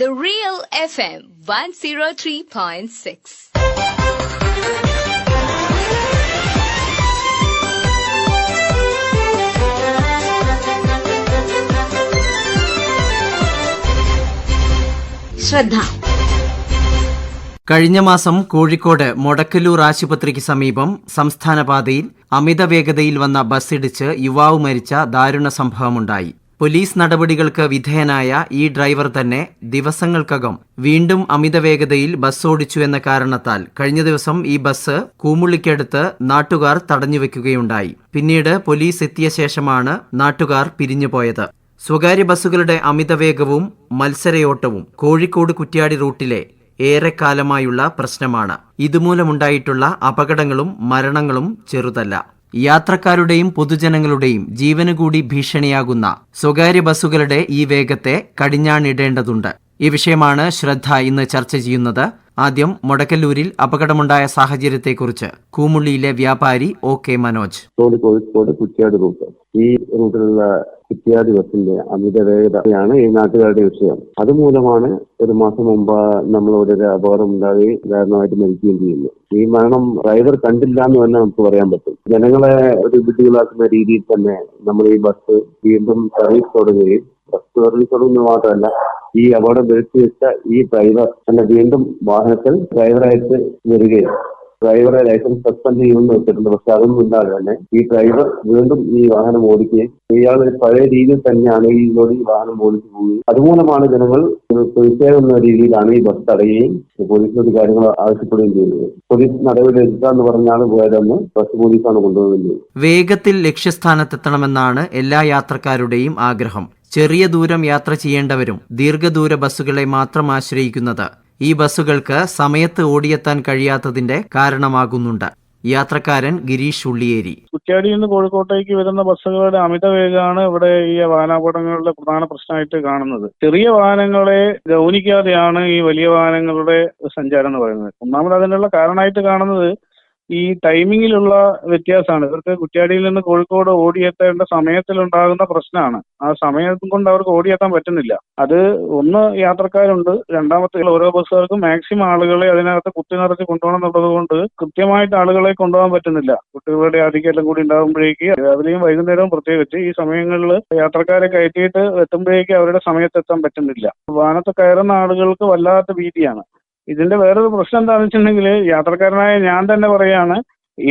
The Real FM 103.6. ശ്രദ്ധ കഴിഞ്ഞ മാസം കോഴിക്കോട് മൊടക്കല്ലൂർ ആശുപത്രിക്ക് സമീപം സംസ്ഥാന പാതയിൽ അമിത വേഗതയിൽ വന്ന ബസ്സിടിച്ച് യുവാവ് മരിച്ച ദാരുണ സംഭവമുണ്ടായി പോലീസ് നടപടികൾക്ക് വിധേയനായ ഈ ഡ്രൈവർ തന്നെ ദിവസങ്ങൾക്കകം വീണ്ടും അമിത വേഗതയിൽ ബസ് ഓടിച്ചു എന്ന കാരണത്താൽ കഴിഞ്ഞ ദിവസം ഈ ബസ് കൂമുള്ളിക്കടുത്ത് നാട്ടുകാർ തടഞ്ഞുവെക്കുകയുണ്ടായി. പിന്നീട് പോലീസ് എത്തിയ ശേഷമാണ് നാട്ടുകാർ പിരിഞ്ഞുപോയത്. സ്വകാര്യ ബസ്സുകളുടെ അമിതവേഗവും മത്സരയോട്ടവും കോഴിക്കോട് കുറ്റ്യാടി റൂട്ടിലെ ഏറെക്കാലമായുള്ള പ്രശ്നമാണ്. ഇതുമൂലമുണ്ടായിട്ടുള്ള അപകടങ്ങളും മരണങ്ങളും ചെറുതല്ല. യാത്രക്കാരുടെയും പൊതുജനങ്ങളുടെയും ജീവന് കൂടി ഭീഷണിയാകുന്ന സ്വകാര്യ ബസ്സുകളുടെ ഈ വേഗത്തെ കടിഞ്ഞാണിടേണ്ടതുണ്ട്. ഈ വിഷയമാണ് ശ്രദ്ധ ഇന്ന് ചർച്ച ചെയ്യുന്നത്. ആദ്യം മുടക്കല്ലൂരിൽ അപകടമുണ്ടായ സാഹചര്യത്തെക്കുറിച്ച് കൂമുള്ളിയിലെ വ്യാപാരി O K Manoj. Kozhikode Kuttiyad route. ഈ റൂട്ടിലുള്ള കുറ്റിയാടി ബസിന്റെ അമിത വേഗതയാണ് ഈ നാട്ടുകാരുടെ വിഷയം. അതുമൂലമാണ് ഒരു മാസം മുമ്പ് നമ്മളോട് ഒരു അപകടം ഉണ്ടാകുകയും കാരണമായിട്ട് മരിക്കുകയും ചെയ്യുന്നു. ഈ മരണം ഡ്രൈവർ കണ്ടില്ല എന്ന് തന്നെ നമുക്ക് പറയാൻ പറ്റും. ജനങ്ങളെ ഒരു ബുദ്ധികളാക്കുന്ന രീതിയിൽ തന്നെ നമ്മൾ ഈ ബസ് വീണ്ടും സർവീസ് തുടങ്ങുകയും ബസ് സർവീസ് തുടങ്ങുന്നത് മാത്രമല്ല ഈ അപകടം വരുത്തി വെച്ച ഈ ഡ്രൈവർ തന്നെ വീണ്ടും വാഹനത്തിൽ ഡ്രൈവറായിട്ട് വരികയും ഡ്രൈവറെ ലൈസൻസ് സസ്പെൻഡ് ചെയ്യുമെന്ന് വെച്ചിട്ടുണ്ട്. പക്ഷെ അതൊന്നും ഇല്ലാതെ തന്നെ ഈ ഡ്രൈവർ വീണ്ടും ഈ വാഹനം ഓടിക്കുകയും ഇയാൾ പഴയ രീതിയിൽ തന്നെയാണ് ഈ ലോറി ഈ വാഹനം ഓടിച്ചു പോവുകയും. അതുമൂലമാണ് ജനങ്ങൾ തീർച്ചയായും എന്ന രീതിയിലാണ് ഈ ബസ് തടയുകയും പോലീസിനോട് കാര്യങ്ങൾ ആവശ്യപ്പെടുകയും ചെയ്യുന്നത്. പോലീസ് നടപടി എടുക്കാന്ന് പറഞ്ഞാണ് പോയതെന്ന് ബസ് പോലീസാണ് കൊണ്ടുപോകുന്നത് വേഗത്തിൽ ലക്ഷ്യസ്ഥാനത്തെത്തണമെന്നാണ് എല്ലാ യാത്രക്കാരുടെയും ആഗ്രഹം. ചെറിയ ദൂരം യാത്ര ചെയ്യേണ്ടവരും ദീർഘദൂര ബസ്സുകളെ മാത്രം ആശ്രയിക്കുന്നത് ഈ ബസ്സുകൾക്ക് സമയത്ത് ഓടിയെത്താൻ കഴിയാത്തതിന്റെ കാരണമാകുന്നുണ്ട്. യാത്രക്കാരൻ ഗിരീഷ് ഉള്ളിയേരി. കുറ്റ്യാടിയിൽ നിന്ന് കോഴിക്കോട്ടേക്ക് വരുന്ന ബസ്സുകളുടെ അമിത വേഗമാണ് ഇവിടെ ഈ വാഹനാപകടങ്ങളുടെ പ്രധാന പ്രശ്നമായിട്ട് കാണുന്നത്. ചെറിയ വാഹനങ്ങളെ ഗൗനിക്കാതെയാണ് ഈ വലിയ വാഹനങ്ങളുടെ സഞ്ചാരം എന്ന് പറയുന്നത്. ഒന്നാമത് അതിനുള്ള കാരണമായിട്ട് കാണുന്നത് ഈ ടൈമിങ്ങിലുള്ള വ്യത്യാസമാണ്. ഇവർക്ക് കുറ്റ്യാടിയിൽ നിന്ന് കോഴിക്കോട് ഓടിയെത്തേണ്ട സമയത്തിലുണ്ടാകുന്ന പ്രശ്നമാണ്. ആ സമയം കൊണ്ട് അവർക്ക് ഓടിയെത്താൻ പറ്റുന്നില്ല. അത് ഒന്ന് യാത്രക്കാരുണ്ട്. രണ്ടാമത്തെ ഓരോ ബസ്സുകാർക്കും മാക്സിമം ആളുകളെ അതിനകത്ത് കുത്തി നിറച്ച് കൊണ്ടുപോകണം എന്നുള്ളത് കൊണ്ട് കൃത്യമായിട്ട് ആളുകളെ കൊണ്ടുപോകാൻ പറ്റുന്നില്ല. കുട്ടികളുടെ ആധിക്യം കൂടി ഉണ്ടാകുമ്പോഴേക്ക് രാവിലെയും വൈകുന്നേരവും പ്രത്യേകിച്ച് ഈ സമയങ്ങളിൽ യാത്രക്കാരെ കയറ്റിയിട്ട് എത്തുമ്പോഴേക്ക് അവരുടെ സമയത്ത് എത്താൻ പറ്റുന്നില്ല. വാഹനത്ത് കയറുന്ന ആളുകൾക്ക് വല്ലാത്ത ഭീതിയാണ്. ഇതിന്റെ വേറൊരു പ്രശ്നം എന്താണെന്ന് വെച്ചിട്ടുണ്ടെങ്കിൽ യാത്രക്കാരനായ ഞാൻ തന്നെ പറയാണ്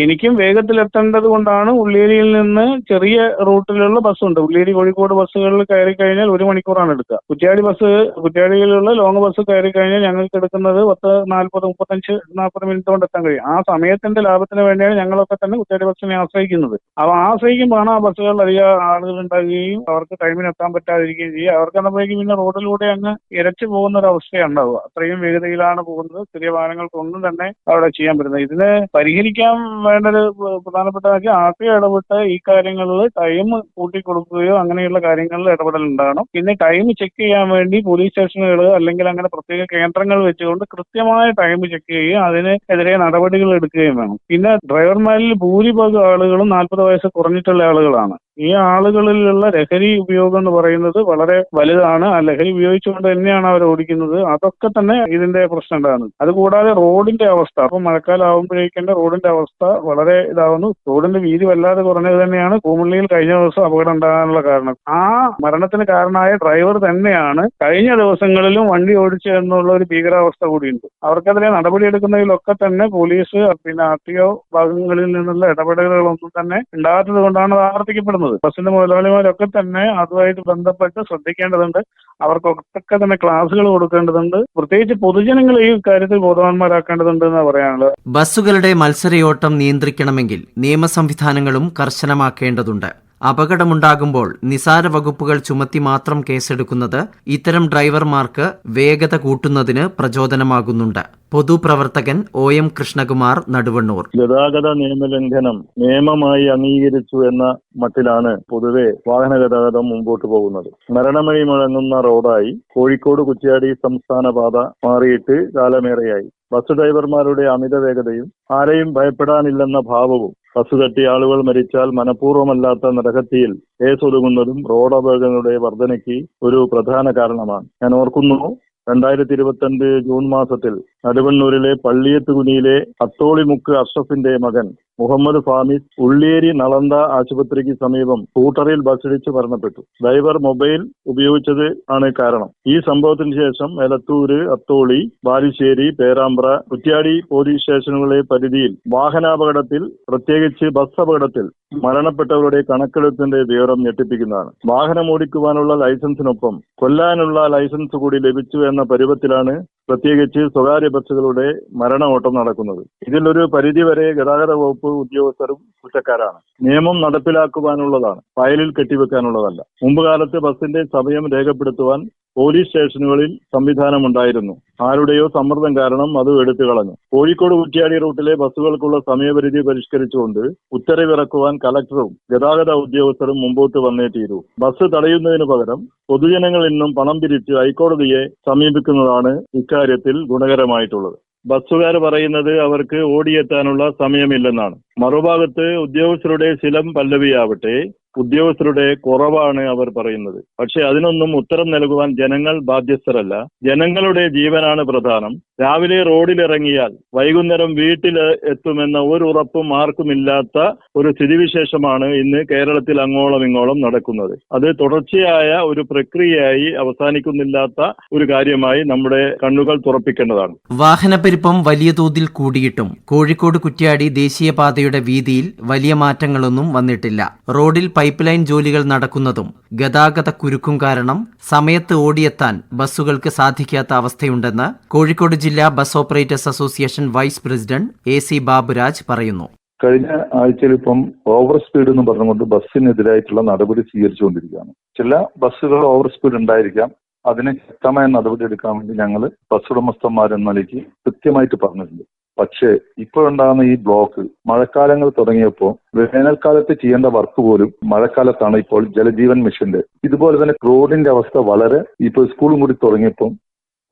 എനിക്കും വേഗത്തിൽ എത്തേണ്ടത് കൊണ്ടാണ് ഉള്ളിയേരിയിൽ നിന്ന് ചെറിയ റൂട്ടിലുള്ള ബസ്സുണ്ട് ഉള്ളിയേരി കോഴിക്കോട് ബസ്സുകളിൽ കയറി കഴിഞ്ഞാൽ ഒരു മണിക്കൂറാണ് എടുക്കുക. കുറ്റ്യാടി ബസ് കുറ്റ്യാടിയിലുള്ള ലോങ് ബസ് കയറി കഴിഞ്ഞാൽ ഞങ്ങൾക്ക് എടുക്കുന്നത് പത്ത് നാൽപ്പത് മുപ്പത്തഞ്ച് നാൽപ്പത് മിനിറ്റ് കൊണ്ട് എത്താൻ കഴിയും. ആ സമയത്തിന്റെ ലാഭത്തിന് വേണ്ടിയാണ് ഞങ്ങളൊക്കെ തന്നെ കുറ്റ്യാടി ബസ്സിനെ ആശ്രയിക്കുന്നത്. അപ്പോൾ ആശ്രയിക്കുമ്പോഴാണ് ആ ബസ്സുകളിൽ അധികം ആളുകൾ ഉണ്ടാകുകയും അവർക്ക് ടൈമിന് എത്താൻ പറ്റാതിരിക്കുകയും ചെയ്യും അവർക്ക് എന്നപ്പോഴേക്കും പിന്നെ റോഡിലൂടെ അങ്ങ് ഇരച്ചു പോകുന്ന ഒരു അവസ്ഥയാണ് ഉണ്ടാവുക. അത്രയും വേഗതയിലാണ് പോകുന്നത്. ചെറിയ വാഹനങ്ങൾക്കൊന്നും തന്നെ അവിടെ ചെയ്യാൻ പറ്റുന്നത്. ഇതിന് പരിഹരിക്കാൻ വേണ്ട ഒരു പ്രധാനപ്പെട്ട കാര്യം ആദ്യം ഇടപെട്ട് ഈ കാര്യങ്ങളിൽ ടൈം കൂട്ടി കൊടുക്കുകയോ അങ്ങനെയുള്ള കാര്യങ്ങളിൽ ഇടപെടൽ ഉണ്ടാകണം പിന്നെ ടൈം ചെക്ക് ചെയ്യാൻ വേണ്ടി പോലീസ് സ്റ്റേഷനുകൾ അല്ലെങ്കിൽ അങ്ങനെ പ്രത്യേക കേന്ദ്രങ്ങൾ വെച്ചുകൊണ്ട് കൃത്യമായ ടൈം ചെക്ക് ചെയ്യുകയും അതിനെതിരെ നടപടികൾ എടുക്കുകയും വേണം. പിന്നെ ഡ്രൈവർമാരിൽ ഭൂരിഭാഗം ആളുകളും നാൽപ്പത് വയസ്സ് കുറഞ്ഞിട്ടുള്ള ആളുകളാണ്. ഈ ആളുകളിലുള്ള ലഹരി ഉപയോഗം എന്ന് പറയുന്നത് വളരെ വലുതാണ്. ആ ലഹരി ഉപയോഗിച്ചുകൊണ്ട് തന്നെയാണ് അവർ ഓടിക്കുന്നത്. അതൊക്കെ തന്നെ ഇതിന്റെ പ്രശ്നം ഉണ്ടാകുന്നത് അതുകൂടാതെ റോഡിന്റെ അവസ്ഥ. അപ്പൊ മഴക്കാലം ആകുമ്പോഴേക്കും റോഡിന്റെ അവസ്ഥ വളരെ ഇതാവുന്നു. റോഡിന്റെ വീതി വല്ലാതെ കുറഞ്ഞത് തന്നെയാണ്. കൂമുള്ളിയിൽ കഴിഞ്ഞ ദിവസം അപകടം ഉണ്ടാകാനുള്ള കാരണം. ആ മരണത്തിന് കാരണമായ ഡ്രൈവർ തന്നെയാണ് കഴിഞ്ഞ ദിവസങ്ങളിലും വണ്ടി ഓടിച്ചു എന്നുള്ള ഒരു ഭീകരാവസ്ഥ കൂടിയുണ്ട്. അവർക്കെതിരെ നടപടിയെടുക്കുന്നതിലൊക്കെ തന്നെ പോലീസ് പിന്നെ ആർ ടി ഒ ഭാഗങ്ങളിൽ നിന്നുള്ള ഇടപെടലുകളൊന്നും തന്നെ ഉണ്ടാകാത്തത് കൊണ്ടാണ് അത് ആവർത്തിക്കപ്പെടുന്നത്. ബസ്സിന്റെ മുതലാളിമാരൊക്കെ തന്നെ അതുമായിട്ട് ബന്ധപ്പെട്ട് ശ്രദ്ധിക്കേണ്ടതുണ്ട്. അവർക്കൊക്കെ തന്നെ ക്ലാസുകൾ കൊടുക്കേണ്ടതുണ്ട്. പ്രത്യേകിച്ച് പൊതുജനങ്ങൾ ഈ കാര്യത്തിൽ ബോധവാന്മാരാക്കേണ്ടതുണ്ട് എന്ന് പറയാനുള്ളത്. ബസ്സുകളുടെ മത്സരയോട്ടം നിയന്ത്രിക്കണമെങ്കിൽ നിയമ സംവിധാനങ്ങളും കർശനമാക്കേണ്ടതുണ്ട്. അപകടമുണ്ടാകുമ്പോൾ നിസാര വകുപ്പുകൾ ചുമത്തി മാത്രം കേസെടുക്കുന്നത് ഇത്തരം ഡ്രൈവർമാർക്ക് വേഗത കൂട്ടുന്നതിന് പ്രചോദനമാകുന്നുണ്ട്. പൊതുപ്രവർത്തകൻ ഒ എം കൃഷ്ണകുമാർ നടുവണ്ണൂർ. ഗതാഗത നിയമലംഘനം നിയമമായി അംഗീകരിച്ചു എന്ന മട്ടിലാണ് പൊതുവെ വാഹന ഗതാഗതം മുമ്പോട്ട് പോകുന്നത്. മരണമഴി മുഴങ്ങുന്ന റോഡായി കോഴിക്കോട് കുറ്റ്യാടി സംസ്ഥാന പാത മാറിയിട്ട് കാലമേറെയായി. ബസ് ഡ്രൈവർമാരുടെ അമിത വേഗതയും ആരെയും ഭയപ്പെടാനില്ലെന്ന ഭാവവും ബസ് തട്ടി ആളുകൾ മരിച്ചാൽ മനഃപൂർവമല്ലാത്ത നരഹത്യയിൽ കേസൊതുങ്ങുന്നതും റോഡ് അപകടങ്ങളുടെ വർധനയ്ക്ക് ഒരു പ്രധാന കാരണമാണ്. ഞാൻ ഓർക്കുന്നു രണ്ടായിരത്തി ഇരുപത്തിരണ്ട് ജൂൺ മാസത്തിൽ നടുവണ്ണൂരിലെ പള്ളിയത്തുകുനിയിലെ അത്തോളിമുക്ക് അഷ്റഫിന്റെ മകൻ മുഹമ്മദ് ഫാമിസ് ഉള്ളിയേരി നളന്ത ആശുപത്രിക്ക് സമീപം സ്കൂട്ടറിൽ ബസ്സിടിച്ച് മരണപ്പെട്ടു. ഡ്രൈവർ മൊബൈൽ ഉപയോഗിച്ചത് ആണ് കാരണം. ഈ സംഭവത്തിന് ശേഷം എലത്തൂര് അത്തോളി ബാലുശ്ശേരി പേരാമ്പ്ര കുറ്റ്യാടി പോലീസ് സ്റ്റേഷനുകളെ പരിധിയിൽ വാഹനാപകടത്തിൽ പ്രത്യേകിച്ച് ബസ് അപകടത്തിൽ മരണപ്പെട്ടവരുടെ കണക്കെടുപ്പിന്റെ വിവരം ഞെട്ടിപ്പിക്കുന്നതാണ്. വാഹനം ഓടിക്കുവാനുള്ള ലൈസൻസിനൊപ്പം കൊല്ലാനുള്ള ലൈസൻസ് കൂടി ലഭിച്ചു എന്ന പരുവത്തിലാണ് പ്രത്യേകിച്ച് സ്വകാര്യ ബസ്സുകളുടെ മരണ ഓട്ടം നടക്കുന്നത്. ഇതിലൊരു പരിധിവരെ ഗതാഗത വകുപ്പ് ഉദ്യോഗസ്ഥരും കുറ്റക്കാരാണ്. നിയമം നടപ്പിലാക്കുവാനുള്ളതാണ്. ഫയലിൽ കെട്ടിവെക്കാനുള്ളതല്ല. മുമ്പ് കാലത്ത് ബസിന്റെ സമയം രേഖപ്പെടുത്തുവാൻ പോലീസ് സ്റ്റേഷനുകളിൽ സംവിധാനമുണ്ടായിരുന്നു. ആരുടെയോ സമ്മർദ്ദം കാരണം അത് എടുത്തു കളഞ്ഞു. കോഴിക്കോട് കുറ്റ്യാടി റൂട്ടിലെ ബസ്സുകൾക്കുള്ള സമയപരിധി പരിഷ്കരിച്ചുകൊണ്ട് ഉത്തരവിറക്കുവാൻ കലക്ടറും ഗതാഗത ഉദ്യോഗസ്ഥരും മുമ്പോട്ട് വന്നേ തീരൂ ബസ് തടയുന്നതിന് പകരം പൊതുജനങ്ങളിൽ നിന്നും പണം പിരിച്ച് ഹൈക്കോടതിയെ സമീപിക്കുന്നതാണ് ഇക്കാര്യത്തിൽ ഗുണകരമായിട്ടുള്ളത്. ബസ്സുകാർ പറയുന്നത് അവർക്ക് ഓടിയെത്താനുള്ള സമയമില്ലെന്നാണ്. മറുഭാഗത്ത് ഉദ്യോഗസ്ഥരുടെ ശിലം പല്ലവിയാവട്ടെ ഉദ്യോഗസ്ഥരുടെ കുറവാണ് അവർ പറയുന്നത്. പക്ഷെ അതിനൊന്നും ഉത്തരം നൽകുവാൻ ജനങ്ങൾ ബാധ്യസ്ഥരല്ല. ജനങ്ങളുടെ ജീവനാണ് പ്രധാനം. രാവിലെ റോഡിലിറങ്ങിയാൽ വൈകുന്നേരം വീട്ടിൽ എത്തുമെന്ന ഒരു ഉറപ്പും ആർക്കുമില്ലാത്ത ഒരു സ്ഥിതിവിശേഷമാണ് ഇന്ന് കേരളത്തിൽ അങ്ങോളം ഇങ്ങോളം നടക്കുന്നത്. അത് തുടർച്ചയായ ഒരു പ്രക്രിയയായി അവസാനിക്കുന്നില്ലാത്ത ഒരു കാര്യമായി നമ്മുടെ കണ്ണുകൾ തുറപ്പിക്കേണ്ടതാണ്. വാഹനപ്പെരുപ്പം വലിയ തോതിൽ കൂടിയിട്ടും കോഴിക്കോട് കുറ്റ്യാടി ദേശീയപാതയുടെ വീതിയിൽ വലിയ മാറ്റങ്ങളൊന്നും വന്നിട്ടില്ല. റോഡിൽ പൈപ്പ് ലൈൻ ജോലികൾ നടക്കുന്നതും ഗതാഗത കുരുക്കും കാരണം സമയത്ത് ഓടിയെത്താൻ ബസ്സുകൾക്ക് സാധിക്കാത്ത അവസ്ഥയുണ്ടെന്ന് Kozhikode bus operators association vice president A C Baburaj പറയുന്നു. കഴിഞ്ഞ ആഴ്ചയിൽ ഇപ്പം ഓവർ സ്പീഡ് എന്ന് പറഞ്ഞുകൊണ്ട് ബസ്സിനെതിരായിട്ടുള്ള നടപടി സ്വീകരിച്ചുകൊണ്ടിരിക്കുകയാണ്. ചില ബസ്സുകൾ ഓവർ സ്പീഡ് ഉണ്ടായിരിക്കാം. അതിനെ ശക്തമായ നടപടി എടുക്കാൻ വേണ്ടി ഞങ്ങൾ ബസ് ഉടമസ്ഥന്മാരെന്ന നിലയ്ക്ക് കൃത്യമായിട്ട് പറഞ്ഞിട്ടുണ്ട്. പക്ഷേ ഇപ്പോഴുണ്ടാകുന്ന ഈ ബ്ലോക്ക് മഴക്കാലങ്ങൾ തുടങ്ങിയപ്പോൾ വേനൽക്കാലത്ത് ചെയ്യേണ്ട വർക്ക് പോലും മഴക്കാലത്താണ് ഇപ്പോൾ ജലജീവൻ മിഷന്റെ. ഇതുപോലെ തന്നെ റോഡിന്റെ അവസ്ഥ വളരെ ഇപ്പോൾ സ്കൂളും കൂടി തുടങ്ങിയപ്പോൾ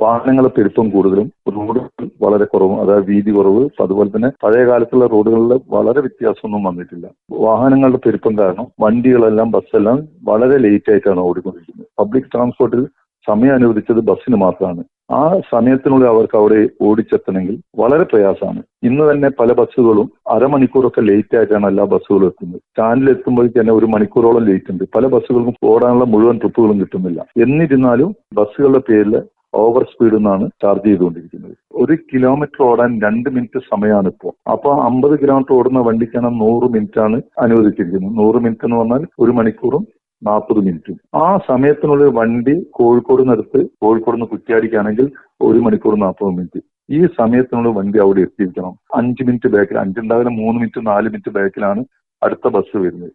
വാഹനങ്ങളുടെ പെരുപ്പം കൂടുതലും റോഡുകൾ വളരെ കുറവും അതായത് വീതി കുറവ്. അതുപോലെ തന്നെ പഴയ കാലത്തുള്ള റോഡുകളിൽ വളരെ വ്യത്യാസമൊന്നും വന്നിട്ടില്ല. വാഹനങ്ങളുടെ പെരുപ്പം കാരണം വണ്ടികളെല്ലാം ബസ്സെല്ലാം വളരെ ലേറ്റ് ആയിട്ടാണ് ഓടിക്കൊണ്ടിരിക്കുന്നത്. പബ്ലിക് ട്രാൻസ്പോർട്ടിൽ സമയം അനുവദിച്ചത് ബസ്സിന് മാത്രമാണ്. ആ സമയത്തിനുള്ളിൽ അവർക്ക് അവിടെ ഓടിച്ചെത്തണമെങ്കിൽ വളരെ പ്രയാസമാണ്. ഇന്ന് തന്നെ പല ബസ്സുകളും അരമണിക്കൂറൊക്കെ ലേറ്റ് ആയിട്ടാണ് എല്ലാ ബസ്സുകളും എത്തുന്നത്. സ്റ്റാൻഡിൽ എത്തുമ്പോഴേക്ക് തന്നെ ഒരു മണിക്കൂറോളം ലേറ്റ് ഉണ്ട്. പല ബസ്സുകൾക്കും ഓടാനുള്ള മുഴുവൻ ട്രിപ്പുകളും കിട്ടുന്നില്ല. എന്നിരുന്നാലും ബസ്സുകളുടെ പേരിൽ ഓവർ സ്പീഡിൽ നിന്നാണ് ചാർജ് ചെയ്തുകൊണ്ടിരിക്കുന്നത്. ഒരു കിലോമീറ്റർ ഓടാൻ രണ്ട് മിനിറ്റ് സമയമാണ് ഇപ്പോൾ അപ്പൊ അമ്പത് കിലോമീറ്റർ ഓടുന്ന വണ്ടിക്കാണ് നൂറ് മിനിറ്റ് ആണ് അനുവദിച്ചിരിക്കുന്നത്. നൂറ് മിനിറ്റ് എന്ന് പറഞ്ഞാൽ ഒരു മണിക്കൂറും നാൽപ്പത് മിനിറ്റും ആ സമയത്തിനുള്ളിൽ വണ്ടി കോഴിക്കോട് നിന്നെടുത്ത് കോഴിക്കോട് നിന്ന് കുറ്റിയാടിക്കാണെങ്കിൽ ഒരു മണിക്കൂർ നാൽപ്പത് മിനിറ്റ് ഈ സമയത്തിനുള്ളിൽ വണ്ടി അവിടെ എത്തിയിരിക്കണം. അഞ്ച് മിനിറ്റ് ബാക്കിൽ അഞ്ചുണ്ടാവില്ല മൂന്ന് മിനിറ്റ് നാല് മിനിറ്റ് ബാക്കിലാണ് അടുത്ത ബസ് വരുന്നത്.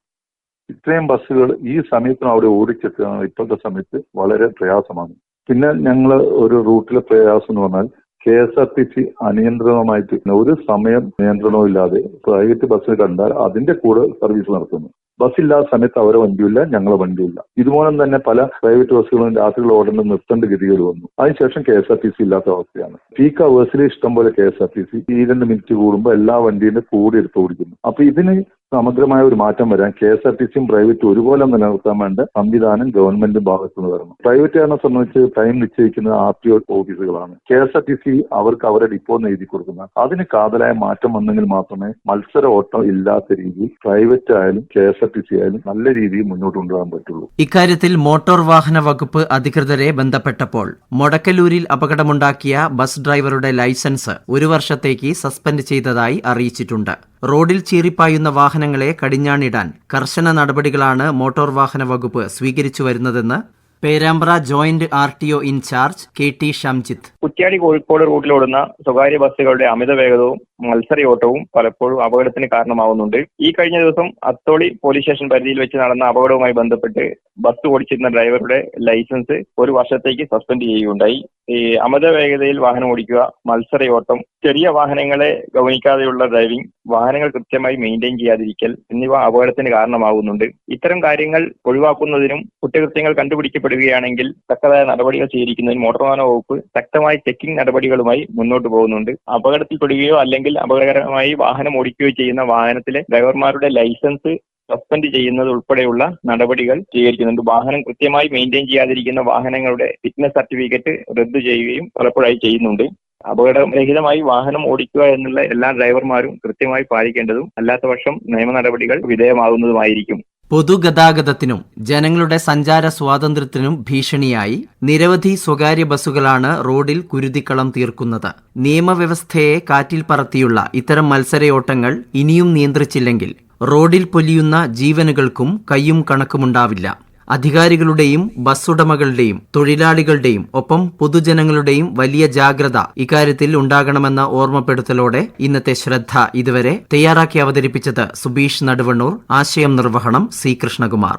ഇത്രയും ബസ്സുകൾ ഈ സമയത്തിന് അവിടെ ഓടിച്ചെത്തുക ഇപ്പോഴത്തെ സമയത്ത് വളരെ പ്രയാസമാണ്. പിന്നെ ഞങ്ങൾ ഒരു റൂട്ടിലെ പ്രയാസം എന്ന് പറഞ്ഞാൽ K S R T C അനിയന്ത്രിതമായിട്ട് ഒരു സമയം നിയന്ത്രണവും ഇല്ലാതെ പ്രൈവറ്റ് ബസ് കണ്ടാൽ അതിന്റെ കൂടെ സർവീസ് നടത്തുന്നു. ബസ് ഇല്ലാത്ത സമയത്ത് അവരെ വണ്ടിയില്ല ഞങ്ങളെ വണ്ടിയില്ല ഇതുമൂലം തന്നെ പല പ്രൈവറ്റ് ബസ്സുകളും രാത്രികൾ ഓടേണ്ട നിർത്തേണ്ട ഗതികൾ വന്നു. അതിനുശേഷം K S R T C ഇല്ലാത്ത അവസ്ഥയാണ്. പീക്ക് അവേഴ്സിൽ ഇഷ്ടം പോലെ K S R T C ഈ രണ്ട് മിനിറ്റ് കൂടുമ്പോൾ എല്ലാ വണ്ടിയുടെ കൂടി എടുത്ത് ഓടിക്കുന്നു. അപ്പൊ ഇതിന് സമഗ്രമായ ഒരു മാറ്റം വരാൻ കെ എസ് ആർ ടി സിയും പ്രൈവറ്റും ഒരുപോലെ നിലനിർത്താൻ വേണ്ട സംവിധാനം ഗവൺമെന്റ് ഭാഗത്തു നിന്ന് വരണം പ്രൈവറ്റുകാരനെ സംബന്ധിച്ച് ടൈം നിശ്ചയിക്കുന്നത് R T O ഓഫീസുകളാണ്. K S R T C അവർക്ക് അവരെ ഡിപ്പോ എഴുതി കൊടുക്കുന്ന അതിന് കാതലായ മാറ്റം വന്നെങ്കിൽ മാത്രമേ മത്സര ഓട്ടം ഇല്ലാത്ത രീതിയിൽ പ്രൈവറ്റ് ആയാലും K S R T C ആയാലും നല്ല രീതിയിൽ മുന്നോട്ട് കൊണ്ടുപോകാൻ പറ്റുള്ളൂ. ഇക്കാര്യത്തിൽ മോട്ടോർ വാഹന വകുപ്പ് അധികൃതരെ ബന്ധപ്പെട്ടപ്പോൾ മൊടക്കലൂരിൽ അപകടമുണ്ടാക്കിയ ബസ് ഡ്രൈവറുടെ ലൈസൻസ് ഒരു വർഷത്തേക്ക് സസ്പെൻഡ് ചെയ്തതായി അറിയിച്ചിട്ടുണ്ട്. റോഡിൽ ചീറിപ്പായുന്ന വാഹനങ്ങളെ കടിഞ്ഞാണിടാൻ കർശന നടപടികളാണ് മോട്ടോർ വാഹന വകുപ്പ് സ്വീകരിച്ചു വരുന്നതെന്ന് Perambra joint R T O in charge K T Shamjith Kuttiady Kozhikode റൂട്ടിലോടുന്ന സ്വകാര്യ ബസ്സുകളുടെ അമിത വേഗതവും മത്സരയോട്ടവും പലപ്പോഴും അപകടത്തിന് കാരണമാവുന്നുണ്ട്. ഈ കഴിഞ്ഞ ദിവസം അത്തോളി പോലീസ് സ്റ്റേഷൻ പരിധിയിൽ വെച്ച് നടന്ന അപകടവുമായി ബന്ധപ്പെട്ട് ബസ് ഓടിച്ചിരുന്ന ഡ്രൈവറുടെ ലൈസൻസ് ഒരു വർഷത്തേക്ക് സസ്പെൻഡ് ചെയ്യുകയുണ്ടായി. ഈ അമിത വേഗതയിൽ വാഹനം ഓടിക്കുക മത്സരയോട്ടം ചെറിയ വാഹനങ്ങളെ ഗവനിക്കാതെയുള്ള ഡ്രൈവിംഗ് വാഹനങ്ങൾ കൃത്യമായി മെയിന്റെയിൻ ചെയ്യാതിരിക്കൽ എന്നിവ അപകടത്തിന് കാരണമാകുന്നുണ്ട് ഇത്തരം കാര്യങ്ങൾ ഒഴിവാക്കുന്നതിനും കുറ്റകൃത്യങ്ങൾ കണ്ടുപിടിക്കപ്പെടുകയാണെങ്കിൽ തക്കതായ നടപടികൾ സ്വീകരിക്കുന്നതിന് മോട്ടോർ വാഹന വകുപ്പ് ശക്തമായ ചെക്കിംഗ് നടപടികളുമായി മുന്നോട്ട് പോകുന്നുണ്ട്. അപകടത്തിൽപ്പെടുകയോ അല്ലെങ്കിൽ അപകടകരമായി വാഹനം ഓടിക്കുകയോ ചെയ്യുന്ന വാഹനത്തിലെ ഡ്രൈവർമാരുടെ ലൈസൻസ് സസ്പെൻഡ് ചെയ്യുന്നത് ഉൾപ്പെടെയുള്ള നടപടികൾ സ്വീകരിക്കുന്നുണ്ട്. വാഹനം കൃത്യമായി മെയിന്റെയിൻ ചെയ്യാതിരിക്കുന്ന വാഹനങ്ങളുടെ ഫിറ്റ്നസ് സർട്ടിഫിക്കറ്റ് റദ്ദു ചെയ്യുകയും പലപ്പോഴായി ചെയ്യുന്നുണ്ട്. അപകടരഹിതമായി വാഹനം ഓടിക്കുക എന്നുള്ള എല്ലാ ഡ്രൈവർമാരും കൃത്യമായി പാലിക്കേണ്ടതും അല്ലാത്ത പക്ഷം നിയമ നടപടികൾ വിധേയമാകുന്നതുമായിരിക്കും. പൊതുഗതാഗതത്തിനും ജനങ്ങളുടെ സഞ്ചാര സ്വാതന്ത്ര്യത്തിനും ഭീഷണിയായി നിരവധി സ്വകാര്യ ബസ്സുകളാണ് റോഡിൽ കുരുതിക്കളം തീർക്കുന്നത്. നിയമവ്യവസ്ഥയെ കാറ്റിൽ പറത്തിയുള്ള ഇത്തരം മത്സരയോട്ടങ്ങൾ ഇനിയും നിയന്ത്രിച്ചില്ലെങ്കിൽ റോഡിൽ പൊലിയുന്ന ജീവനുകൾക്കും കയ്യും കണക്കുമുണ്ടാവില്ല. അധികാരികളുടെയും ബസ് ഉടമകളുടെയും തൊഴിലാളികളുടെയും ഒപ്പം പൊതുജനങ്ങളുടെയും വലിയ ജാഗ്രത ഇക്കാര്യത്തിൽ ഉണ്ടാകണമെന്ന ഓർമ്മപ്പെടുത്തലോടെ ഇന്നത്തെ ശ്രദ്ധ ഇതുവരെ തയ്യാറാക്കി അവതരിപ്പിച്ചത് സുബീഷ് നടുവണ്ണൂർ ആശയം നിർവഹണം സി കൃഷ്ണകുമാർ.